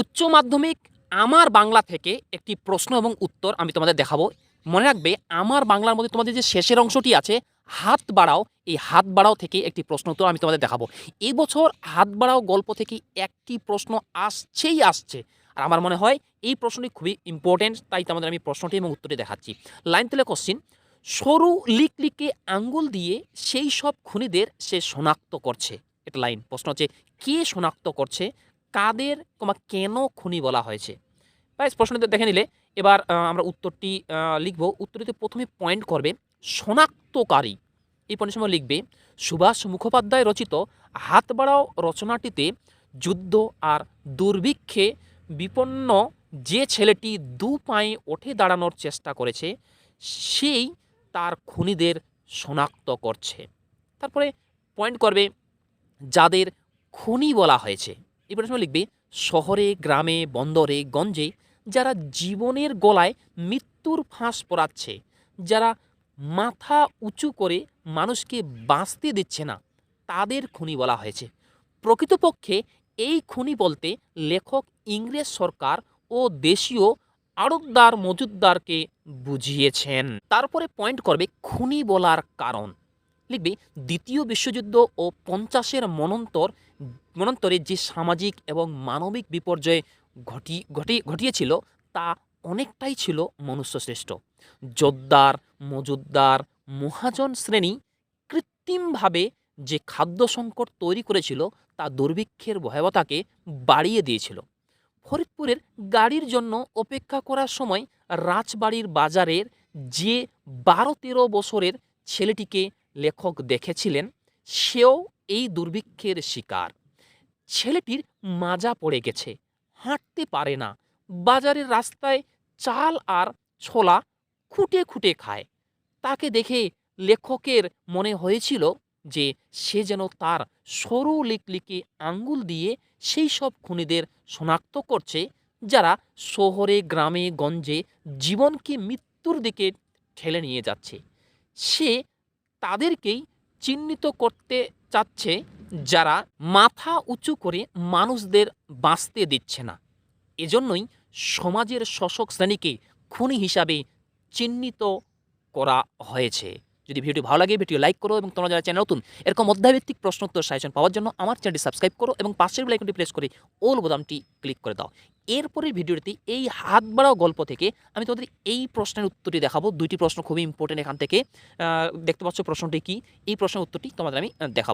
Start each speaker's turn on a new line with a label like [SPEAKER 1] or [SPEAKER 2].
[SPEAKER 1] উচ্চ মাধ্যমিক আমার বাংলা থেকে একটি প্রশ্ন এবং উত্তর আমি তোমাদের দেখাবো। মনে রাখবে, আমার বাংলার মধ্যে তোমাদের যে শেষের অংশটি আছে, হাত বাড়াও, এই হাত বাড়াও থেকে একটি প্রশ্ন উত্তর আমি তোমাদের দেখাবো। এই বছর হাত বাড়াও গল্প থেকে একটি প্রশ্ন আসছেই আসছে। আর আমার মনে হয়, এই প্রশ্নটি খুবই ইম্পর্টেন্ট তাই তোমাদের আমি প্রশ্নটি এবং উত্তরটি দেখাচ্ছি। লাইন তেলে কোশ্চিন সরু লিক লিকে আঙ্গুল দিয়ে সেই সব খুনিদের সে শনাক্ত করছে। এটা লাইন। প্রশ্ন হচ্ছে, কে শনাক্ত করছে? কাদের কমা কেন খুনি বলা হয়েছে? ব্যাস প্রশ্নটি দেখে নিলে। এবার আমরা উত্তরটি লিখব। উত্তরটিতে প্রথমে পয়েন্ট করবে, শনাক্তকারী। এই পয়েন্টের সময় লিখবে, সুভাষ মুখোপাধ্যায় রচিত হাত বাড়াও রচনাটিতে যুদ্ধ আর দুর্ভিক্ষে বিপন্ন যে ছেলেটি দু পায়ে ওঠে দাঁড়ানোর চেষ্টা করেছে, সেই তার খুনিদের শনাক্ত করছে। তারপরে পয়েন্ট করবে, যাদের খুনি বলা হয়েছে। এই প্রশ্ন লিখবে, শহরে, গ্রামে, বন্দরে, গঞ্জে, যারা জীবনের গলায় মৃত্যুর ফাঁস পড়াচ্ছে যারা মাথা উঁচু করে মানুষকে বাঁচতে দিচ্ছে না, তাদের খুনি বলা হয়েছে। প্রকৃতপক্ষে এই খুনি বলতে লেখক ইংরেজ সরকার ও দেশীয় আড়তদার মজুদদারকে বুঝিয়েছেন। তারপরে পয়েন্ট করবে খুনি বলার কারণ। লিখবে, দ্বিতীয় বিশ্বযুদ্ধ ও পঞ্চাশের মনন্তর, মনন্তরে যে সামাজিক এবং মানবিক বিপর্যয় ঘটি ঘটি, ঘটিয়েছিল, তা অনেকটাই ছিল মনুষ্যশ্রেষ্ঠ। জোদ্দার, মজুদ্দার, মহাজন শ্রেণি কৃত্রিমভাবে যে খাদ্য সংকট তৈরি করেছিল, তা দুর্ভিক্ষের ভয়াবহতাকে বাড়িয়ে দিয়েছিল। ফরিদপুরের গাড়ির জন্য অপেক্ষা করার সময় রাজবাড়ির বাজারের যে বারো তেরো বছরের ছেলেটিকে লেখক দেখেছিলেন, সেও এই দুর্ভিক্ষের শিকার। ছেলেটির মাজা পড়ে গেছে, হাঁটতে পারে না, বাজারের রাস্তায় চাল আর ছোলা খুঁটে খুঁটে খায়। তাকে দেখে লেখকের মনে হয়েছিল যে সে যেন তার সরু লিকলিকে আঙ্গুল দিয়ে সেই সব খুনিদের শনাক্ত করছে, যারা শহরে, গ্রামে, গঞ্জে জীবনকে মৃত্যুর দিকে ঠেলে নিয়ে যাচ্ছে। সে তাদেরকেই চিহ্নিত করতে চাচ্ছে যারা মাথা উঁচু করে মানুষদের বাঁচতে দিচ্ছে না। এজন্যই সমাজের শোষক শ্রেণীকে খুনি হিসাবে চিহ্নিত করা হয়েছে। যদি ভিডিওটি ভালো লাগে ভিডিও লাইক করো এবং তোমরা যারা চ্যানেল নতুন, এরকম অধ্যায়ভিত্তিক প্রশ্নোত্তর সাজেশন পাওয়ার জন্য আমার চ্যানেলটি সাবস্ক্রাইব করো এবং পাশের বেলাইকনটি প্রেস করে ওল বোতামটি ক্লিক করে দাও। এরপরের ভিডিওটি এই হাত বাড়াও গল্প থেকে আমি তোমাদের এই প্রশ্নের উত্তরটি দেখাবো। দুইটি প্রশ্ন খুবই ইম্পর্টেন্ট এখান থেকে। দেখতে পাচ্ছ প্রশ্নটি কি? এই প্রশ্নের উত্তরটি তোমাদের আমি দেখাবো।